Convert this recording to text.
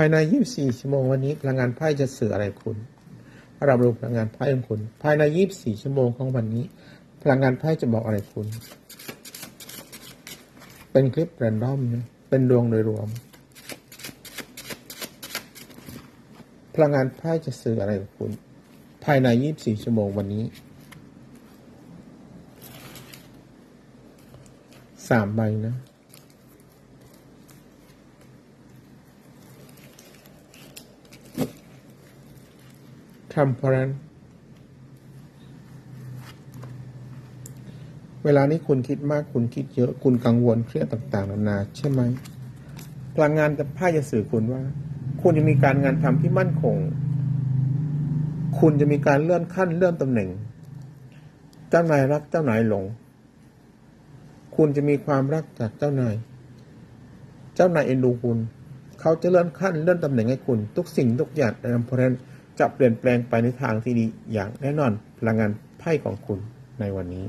ภายใน 24 ชั่วโมงวันนี้พลังงานไพ่จะสื่ออะไรคุณรับรู้พลังงานไพ่ของคุณ ภายใน 24 ชั่วโมงของวันนี้ พลังงานไพ่จะบอกอะไรคุณ เป็นคลิปแรนดอมนะเป็นดวงโดยรวม พลังงานไพ่จะสื่ออะไรกับคุณ ภายใน 24 ชั่วโมงวันนี้สามใบนะ ทำเพราะนั้นเวลานี้คุณคิดมากคุณคิดเยอะ คุณกังวลเครียดต่าง ๆ นานา ใช่ไหมพลังงานกับไพ่จะสื่อคุณว่า คุณจะมีการงานทำที่มั่นคง คุณจะมีการเลื่อนขั้นเลื่อนตำแหน่ง เจ้านายรักเจ้านายหลง คุณจะมีความรักจากเจ้านาย เจ้านายเอ็นดูคุณ เขาจะเลื่อนขั้นเลื่อนตำแหน่งให้คุณ ทุกสิ่งทุกอย่างในอำเภอนั้น จะเปลี่ยนแปลงไปในทางที่ดีอย่างแน่นอนพลังงานไพ่ของคุณในวันนี้